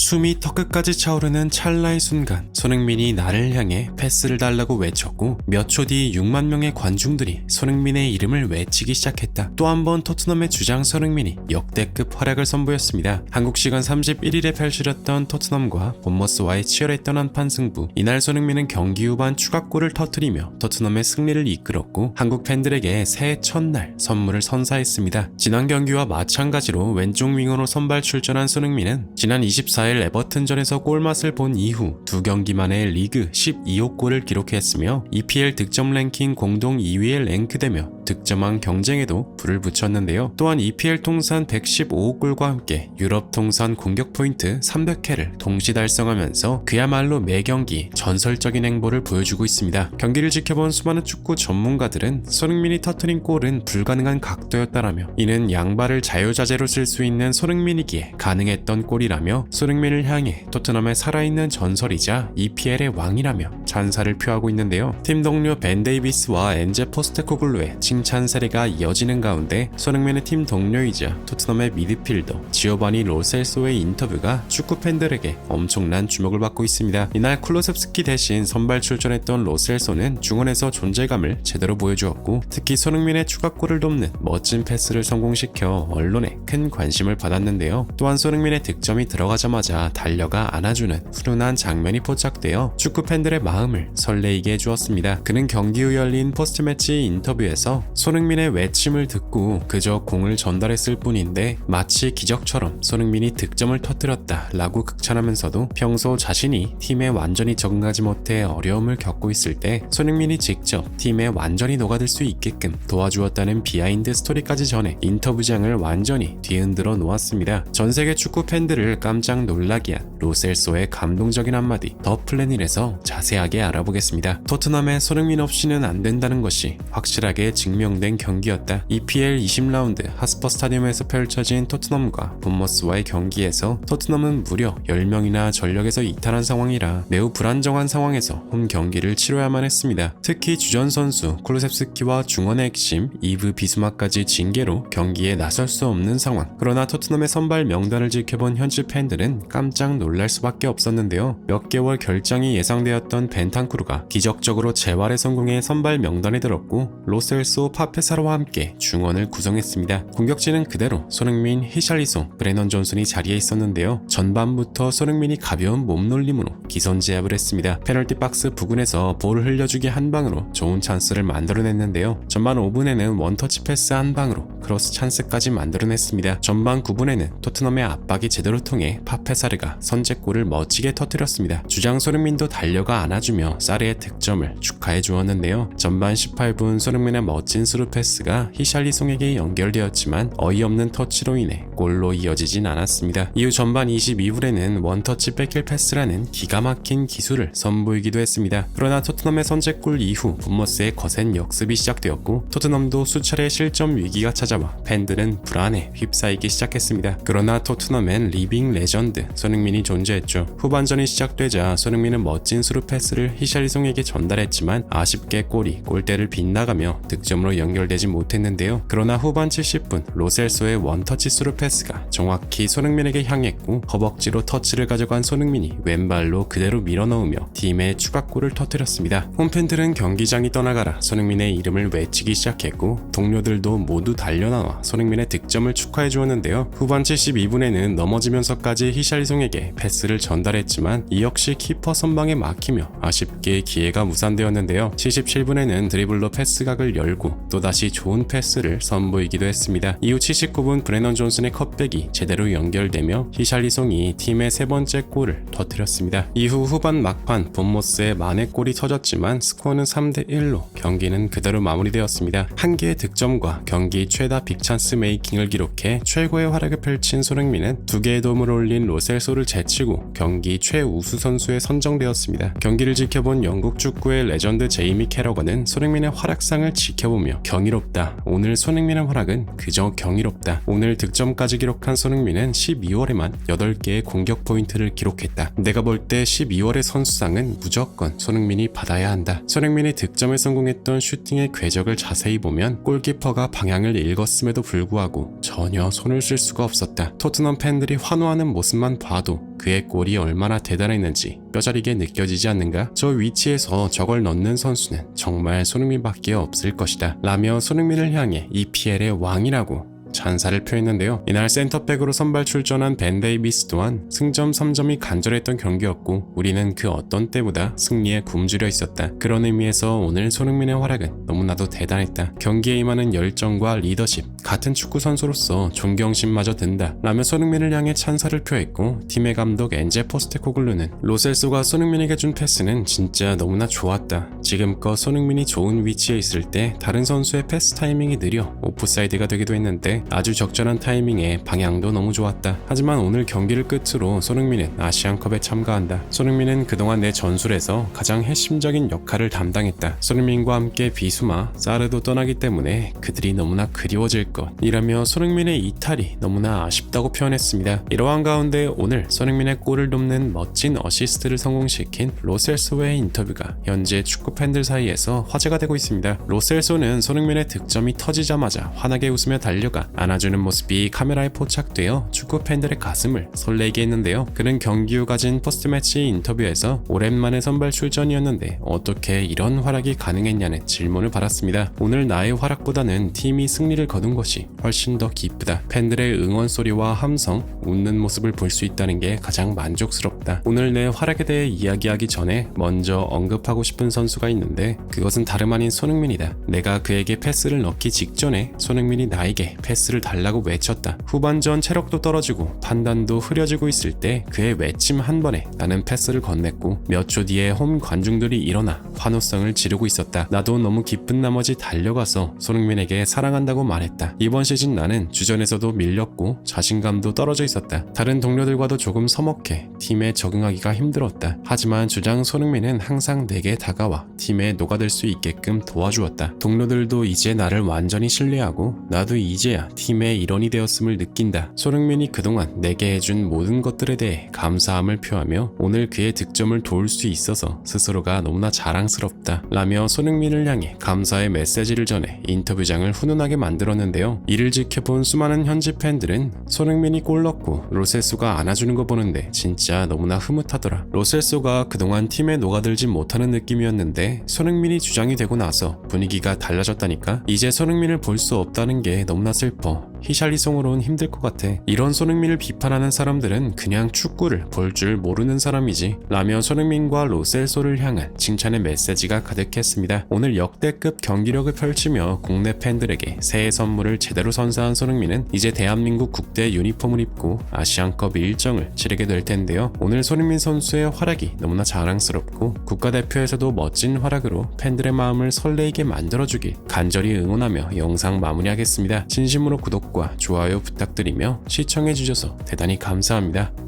숨이 턱끝까지 차오르는 찰나의 순간 손흥민이 나를 향해 패스를 달라고 외쳤고 몇 초 뒤 6만 명의 관중들이 손흥민의 이름을 외치기 시작했다. 또 한 번 토트넘의 주장 손흥민이 역대급 활약을 선보였습니다. 한국 시간 31일에 펼쳐졌던 토트넘과 본머스와의 치열했던 한판 승부. 이날 손흥민은 경기 후반 추가골을 터뜨리며 토트넘의 승리를 이끌었고 한국 팬들에게 새해 첫날 선물을 선사했습니다. 지난 경기와 마찬가지로 왼쪽 윙어로 선발 출전한 손흥민은 지난 24일 에버튼전에서 골맛을 본 이후 두 경기 만에 리그 12호 골을 기록했으며 EPL 득점 랭킹 공동 2위에 랭크되며 득점왕 경쟁에도 불을 붙였는데요. 또한 EPL 통산 115호 골과 함께 유럽 통산 공격 포인트 300회를 동시 달성하면서 그야말로 매 경기 전설적인 행보를 보여주고 있습니다. 경기를 지켜본 수많은 축구 전문가들은 손흥민이 터트린 골은 불가능한 각도였다라며 이는 양발을 자유자재로 쓸 수 있는 손흥민이기에 가능했던 골이라며 손흥민을 향해 토트넘의 살아있는 전설이자 EPL의 왕이라며 찬사를 표하고 있는데요. 팀 동료 벤 데이비스와 엔제 포스테코글루의 칭찬 세례가 이어지는 가운데 손흥민의 팀 동료이자 토트넘의 미드필더 지오바니 로셀소의 인터뷰가 축구 팬들에게 엄청난 주목을 받고 있습니다. 이날 쿨로셉스키 대신 선발 출전했던 로셀소는 중원에서 존재감을 제대로 보여주었고 특히 손흥민의 추가골을 돕는 멋진 패스를 성공시켜 언론에 큰 관심을 받았는데요. 또한 손흥민의 득점이 들어가자마자 달려가 안아주는 훈훈한 장면이 포착되어 축구 팬들의 마음 을 설레이게 해주었습니다. 그는 경기 후 열린 포스트매치 인터뷰에서 손흥민의 외침을 듣고 그저 공을 전달했을 뿐인데 마치 기적처럼 손흥민이 득점을 터뜨렸다 라고 극찬하면서도 평소 자신이 팀에 완전히 적응하지 못해 어려움을 겪고 있을 때 손흥민이 직접 팀에 완전히 녹아들 수 있게끔 도와주었다는 비하인드 스토리까지 전해 인터뷰장을 완전히 뒤흔들어 놓았습니다. 전 세계 축구 팬들을 깜짝 놀라게 한 로셀소의 감동적인 한마디 더 플래닛에서 자세하게 알아보겠습니다. 토트넘의 손흥민 없이는 안 된다는 것이 확실하게 증명된 경기였다. EPL 20라운드 하스퍼 스타디움에서 펼쳐진 토트넘과 본머스와의 경기에서 토트넘은 무려 10명이나 전력에서 이탈한 상황이라 매우 불안정한 상황에서 홈 경기를 치러야만 했습니다. 특히 주전 선수 쿨루셉스키와 중원의 핵심 이브 비스마까지 징계로 경기에 나설 수 없는 상황. 그러나 토트넘의 선발 명단을 지켜본 현지 팬들은 깜짝 놀랄 수밖에 없었는데요. 몇 개월 결장이 예상되었던 벤탄쿠르가 기적적으로 재활에 성공해 선발 명단에 들었고 로셀소 파페사로와 함께 중원을 구성했습니다. 공격진은 그대로 손흥민, 히샬리송, 브레넌 존슨이 자리에 있었는데요. 전반부터 손흥민이 가벼운 몸놀림으로 기선 제압을 했습니다. 페널티 박스 부근에서 볼을 흘려주기 한 방으로 좋은 찬스를 만들어냈는데요. 전반 5분에는 원터치 패스 한 방으로 크로스 찬스까지 만들어냈습니다. 전반 9분에는 토트넘의 압박이 제대로 통해 파페사르가 선 제골을 멋지게 터뜨렸습니다. 주장 손흥민도 달려가 안아주며 사르의 득점을 축하해 주었는데요. 전반 18분 손흥민의 멋진 스루 패스가 히샬리송에게 연결되었지만 어이없는 터치로 인해 골로 이어지진 않았습니다. 이후 전반 22분에는 원터치 백힐 패스라는 기가 막힌 기술을 선보이기도 했습니다. 그러나 토트넘의 선제골 이후 본머스의 거센 역습이 시작되었고 토트넘도 수차례 실점 위기가 찾아와 팬들은 불안에 휩싸이기 시작했습니다. 그러나 토트넘엔 리빙 레전드 손흥민이 존재했죠. 후반전이 시작되자 손흥민은 멋진 스루 패스를 히샬리송에게 전달했지만 아쉽게 골이 골대를 빗나가며 득점으로 연결되지 못했는데요. 그러나 후반 70분 로셀소의 원터치 스루 패스가 정확히 손흥민에게 향했고 허벅지로 터치를 가져간 손흥민이 왼발로 그대로 밀어넣으며 팀의 추가골을 터뜨렸습니다. 홈팬들은 경기장이 떠나가라 손흥민의 이름을 외치기 시작했고 동료들도 모두 달려나와 손흥민의 득점을 축하해 주었는데요. 후반 72분에는 넘어지면서까지 히샬리송에게 패스를 전달했지만 이 역시 키퍼 선방에 막히며 아쉽게 기회가 무산되었는데요. 77분에는 드리블로 패스각을 열고 또다시 좋은 패스를 선보이기도 했습니다. 이후 79분 브레넌 존슨의 컵백이 제대로 연결되며 히샬리송이 팀의 세 번째 골을 터뜨렸습니다. 이후 후반 막판 본모스의 만회 골이 터졌지만 스코어는 3대1로 경기는 그대로 마무리되었습니다. 한 개의 득점과 경기 최다 빅찬스 메이킹을 기록해 최고의 활약을 펼친 손흥민은 두 개의 도움을 올린 로셀소를 제 치고 경기 최우수 선수에 선정되었습니다. 경기를 지켜본 영국 축구의 레전드 제이미 캐러건은 손흥민의 활약상을 지켜보며 경이롭다. 오늘 손흥민의 활약은 그저 경이롭다. 오늘 득점까지 기록한 손흥민은 12월에만 8개의 공격 포인트를 기록했다. 내가 볼 때 12월의 선수상은 무조건 손흥민이 받아야 한다. 손흥민이 득점에 성공했던 슈팅의 궤적을 자세히 보면 골키퍼가 방향을 읽었음에도 불구하고 전혀 손을 쓸 수가 없었다. 토트넘 팬들이 환호하는 모습만 봐도 그의 골이 얼마나 대단했는지 뼈저리게 느껴지지 않는가? 저 위치에서 저걸 넣는 선수는 정말 손흥민밖에 없을 것이다. 라며 손흥민을 향해 EPL의 왕이라고 찬사를 표했는데요. 이날 센터백으로 선발 출전한 벤 데이비스 또한 승점 3점이 간절했던 경기였고 우리는 그 어떤 때보다 승리에 굶주려 있었다. 그런 의미에서 오늘 손흥민의 활약은 너무나도 대단했다. 경기에 임하는 열정과 리더십, 같은 축구 선수로서 존경심마저 든다. 라며 손흥민을 향해 찬사를 표했고 팀의 감독 엔제 포스테코글루는 로셀소가 손흥민에게 준 패스는 진짜 너무나 좋았다. 지금껏 손흥민이 좋은 위치에 있을 때 다른 선수의 패스 타이밍이 느려 오프사이드가 되기도 했는데 아주 적절한 타이밍에 방향도 너무 좋았다. 하지만 오늘 경기를 끝으로 손흥민은 아시안컵에 참가한다. 손흥민은 그동안 내 전술에서 가장 핵심적인 역할을 담당했다. 손흥민과 함께 비수마, 사르도 떠나기 때문에 그들이 너무나 그리워질 것. 이라며 손흥민의 이탈이 너무나 아쉽다고 표현했습니다. 이러한 가운데 오늘 손흥민의 골을 돕는 멋진 어시스트를 성공시킨 로셀소의 인터뷰가 현재 축구 팬들 사이에서 화제가 되고 있습니다. 로셀소는 손흥민의 득점이 터지자마자 환하게 웃으며 달려가 안아주는 모습이 카메라에 포착되어 축구 팬들의 가슴을 설레게 했는데요. 그는 경기 후 가진 포스트매치 인터뷰에서 오랜만에 선발 출전이었는데 어떻게 이런 활약이 가능했냐는 질문을 받았습니다. 오늘 나의 활약보다는 팀이 승리를 거둔 것이 훨씬 더 기쁘다. 팬들의 응원 소리와 함성, 웃는 모습을 볼 수 있다는 게 가장 만족스럽다. 오늘 내 활약에 대해 이야기하기 전에 먼저 언급하고 싶은 선수가 있는데 그것은 다름 아닌 손흥민이다. 내가 그에게 패스를 넣기 직전에 손흥민이 나에게 패스 를 달라고 외쳤다. 후반전 체력도 떨어지고 판단도 흐려지고 있을 때 그의 외침 한 번에 나는 패스를 건넸고 몇 초 뒤에 홈 관중들이 일어나 환호성을 지르고 있었다. 나도 너무 기쁜 나머지 달려가서 손흥민에게 사랑한다고 말했다. 이번 시즌 나는 주전에서도 밀렸고 자신감도 떨어져 있었다. 다른 동료들과도 조금 서먹해 팀에 적응하기가 힘들었다. 하지만 주장 손흥민은 항상 내게 다가와 팀에 녹아들 수 있게끔 도와주었다. 동료들도 이제 나를 완전히 신뢰하고 나도 이제야 팀의 일원이 되었음을 느낀다. 손흥민이 그동안 내게 해준 모든 것들에 대해 감사함을 표하며 오늘 그의 득점을 도울 수 있어서 스스로가 너무나 자랑스럽다. 라며 손흥민을 향해 감사의 메시지를 전해 인터뷰장을 훈훈하게 만들었는데요. 이를 지켜본 수많은 현지 팬들은 손흥민이 골 넣고 로셀소가 안아주는 거 보는데 진짜 너무나 흐뭇하더라. 로셀소가 그동안 팀에 녹아들지 못하는 느낌이었는데 손흥민이 주장이 되고 나서 분위기가 달라졌다니까? 이제 손흥민을 볼 수 없다는 게 너무나 슬퍼. Bon, 히샬리송으로는 힘들 것 같아. 이런 손흥민을 비판하는 사람들은 그냥 축구를 볼 줄 모르는 사람이지. 라며 손흥민과 로셀소를 향한 칭찬의 메시지가 가득했습니다. 오늘 역대급 경기력을 펼치며 국내 팬들에게 새해 선물을 제대로 선사한 손흥민은 이제 대한민국 국대 유니폼을 입고 아시안컵 일정을 치르게 될 텐데요. 오늘 손흥민 선수의 활약이 너무나 자랑스럽고 국가대표에서도 멋진 활약으로 팬들의 마음을 설레이게 만들어주길 간절히 응원하며 영상 마무리하겠습니다. 진심으로 구독과 좋아요 부탁드리며 시청해주셔서 대단히 감사합니다.